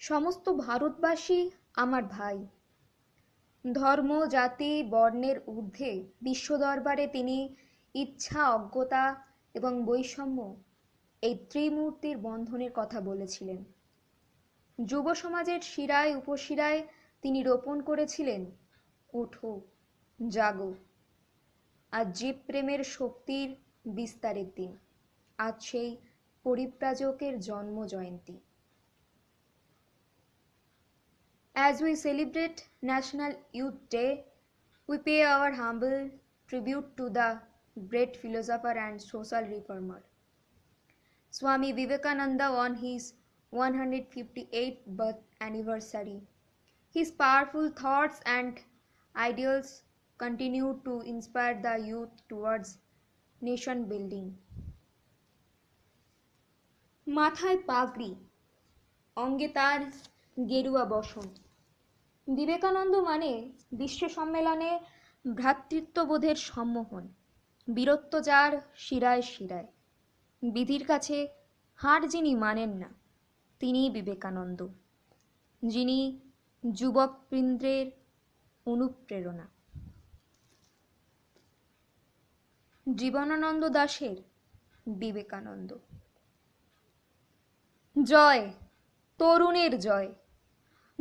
সমস্ত ভারতবাসী আমার ভাই। ধর্ম, জাতি, বর্ণের ঊর্ধ্বে বিশ্ব দরবারে তিনি ইচ্ছা, অজ্ঞতা এবং বৈষম্য এই ত্রিমূর্তির বন্ধনের কথা বলেছিলেন। যুব সমাজের শিরায়, উপশিরায় তিনি রোপণ করেছিলেন ওঠো জাগো। আজ জীব প্রেমের শক্তির বিস্তারের দিন। আজ সেই পরিব্রাজকের জন্ম জয়ন্তী। As we celebrate National Youth Day, we pay our humble tribute to the great philosopher and social reformer. Swami Vivekananda on his 158th birth anniversary. His powerful thoughts and ideals continue to inspire the youth towards nation building. মাথায় পাগড়ি অঙ্গে তার গেরুয়া বসন বিবেকানন্দ মানে বিশ্ব সম্মেলনে ভ্রাতৃত্ববোধের সম্মোহন, বীরত্ব যার শিরায় শিরায়। বিধির কাছে হার যিনি মানেন না, তিনিই বিবেকানন্দ। যিনি যুবকবৃন্দের অনুপ্রেরণা। জীবনানন্দ দাশের বিবেকানন্দ। জয়, তরুণের জয়।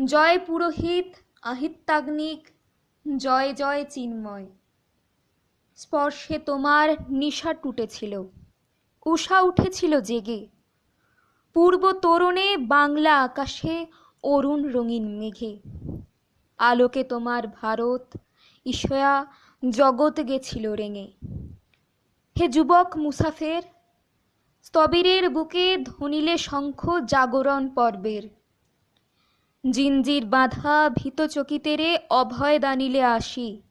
জয় পুরোহিত আহিত্যাগ্নিক জয় জয় চিন্ময়। স্পর্শে তোমার নিশা টুটেছিল, উষা উঠেছিল জেগে। পূর্ব তোরণে, বাংলা আকাশে, অরুণ রঙিন মেঘে। আলোকে তোমার ভারত ঈশয়া জগৎ গেছিল রেঙে। হে যুবক মুসাফের, স্তবীরের বুকে ধনিলে শঙ্খ জাগরণ পর্বের। জিঞ্জির বাঁধা ভীত চকিতেরে অভয় দানিলে আসি।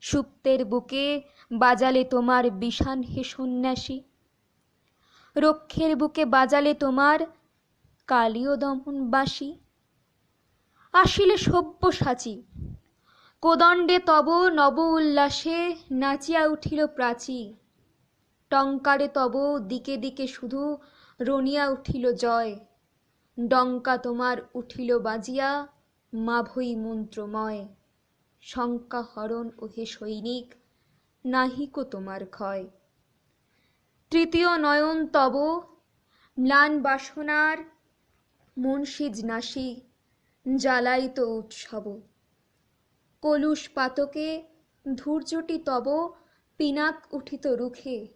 সুপ্তের বুকে বাজালে তোমার বিষান হে সন্ন্যাসী। রক্ষের বুকে বাজালে তোমার কালীয় দমন বাসি। আসিলে সভ্য সাচি। কোদণ্ডে তব নব উল্লাসে নাচিয়া উঠিল প্রাচী। টঙ্কারে তব দিকে দিকে শুধু রনিয়া উঠিল জয়। ডঙ্কা তোমার উঠিল বাজিয়া, মাভই মন্ত্রময়। শঙ্কা হরণ ও হে সৈনিক, নাহিক তোমার ক্ষয়। তৃতীয় নয়ন তব, ম্লান বাসনার মনসিজ নাসি জ্বালাইত উৎসব। কলুষ পাতকে ধূর্যটি তব, পিনাক উঠিত রুখে।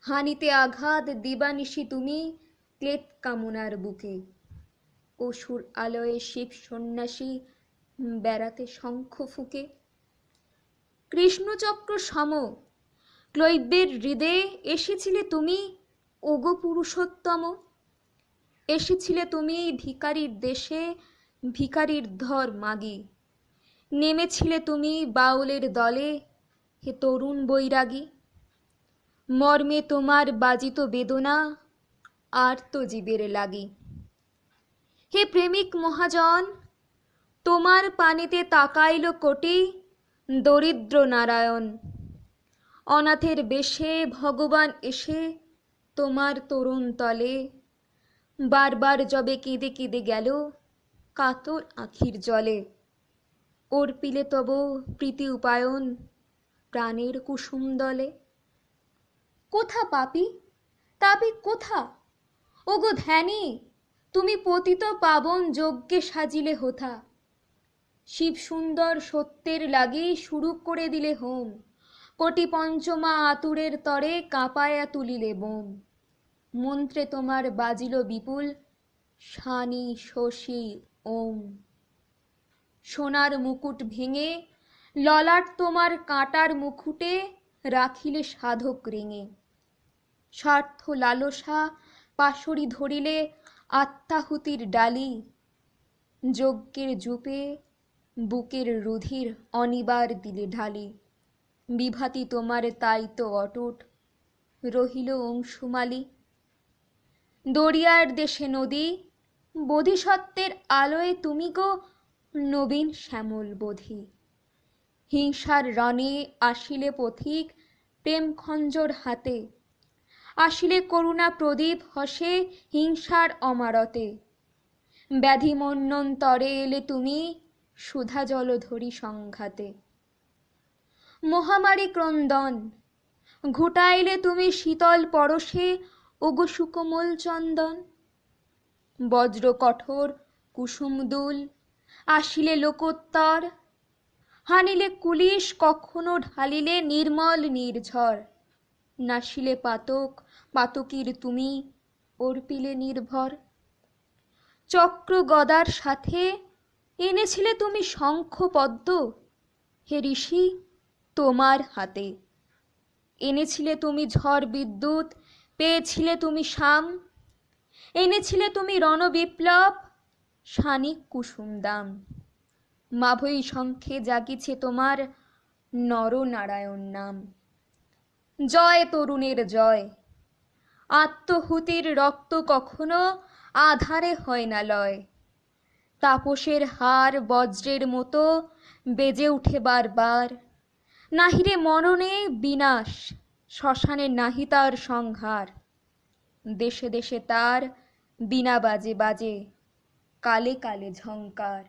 হানিতে আঘাত দিবানিশি তুমি ক্লেত কামনার বুকে। অসুর আলয়ে শিব সন্ন্যাসী বেড়াতে শঙ্খ ফুকে। কৃষ্ণচক্র সম, ক্লৈব্যের হৃদে এসেছিলে তুমি, ওগো পুরুষোত্তম। এসেছিলে তুমি ভিকারির দেশে, ভিকারির ধর মাগি। নেমেছিলে তুমি বাউলের দলে, হে তরুণ বৈরাগী। মর্মে তোমার বাজিত বেদনা আর তো জীবের লাগি। হে প্রেমিক মহাজন, তোমার পানিতে তাকাইল কোটি দরিদ্র নারায়ণ। অনাথের বেশে ভগবান এসে তোমার তরুণ তলে। বারবার যবে কেঁদে কেঁদে গেল কাতর আখির জলে। অর্পিলে তব প্রীতি উপায়ন প্রাণের কুসুম দলে। কোথা পাপি? তাপি কোথা? ওগো ধ্যানী, তুমি পতিত পাবন যজ্ঞে সাজিলে হোথা। শিব সুন্দর সত্যের লাগি শুরু করে দিলে হোম। কোটি পঞ্চমা আতুরের তরে কাঁপায়া তুলিলে বোম। মন্ত্রে তোমার বাজিল বিপুল, শানি শশী ওম। সোনার মুকুট ভেঙে, ললাট তোমার কাঁটার মুকুটে রাখিলে সাধক রেঙে। স্বার্থ লালসা পাশরি ধরিলে আত্মাহুতির ডালি। যজ্ঞের জুপে বুকের রুধির অনিবার দিলে ঢালি। বিভাতি তোমার তাই তো অটুট, রহিল অংশুমালি। দরিয়ার দেশে নদী, বোধিসত্ত্বের আলোয় তুমি গো নবীন শ্যামল বোধি। হিংসার রণে আসিলে পথিক প্রেম খঞ্জর হাতে। আসিলে করুণা প্রদীপ হসে হিংসার অমারতে। ব্যাধি মন্বন্তরে এলে তুমি সুধা জলধরি সংঘাতে। মহামারী ক্রন্দন, ঘুটাইলে তুমি শীতল পরশে ওগো সুকোমল চন্দন। বজ্র কঠোর কুসুমদুল আসিলে লোকোত্তর, হানিলে কুলিশ কখনো ঢালিলে নির্মল নির্ঝর। নাসিলে পাতক, পাতকীর তুমি অর্পিলে নির্ভর। চক্র গদার সাথে এনেছিলে তুমি শঙ্খ পদ্ম, হে ঋষি, তোমার হাতে। এনেছিলে তুমি ঝড় বিদ্যুৎ, পেয়েছিলে তুমি শাম। এনেছিলে তুমি রণবিপ্লব, শানিক কুসুম দাম। মাভৈ শঙ্খে জাগিছে তোমার নরনারায়ণ নাম। জয় তরুণের জয়। আত্মহুতির রক্ত কখনো আধারে হয় না লয়। তাপসের হার বজ্রের মতো বেজে উঠে বারবার। নাহিরে মননে বিনাশ, শ্মশানে নাহি তার সংহার। দেশে দেশে তার বিনা বাজে বাজে, কালে কালে ঝঙ্কার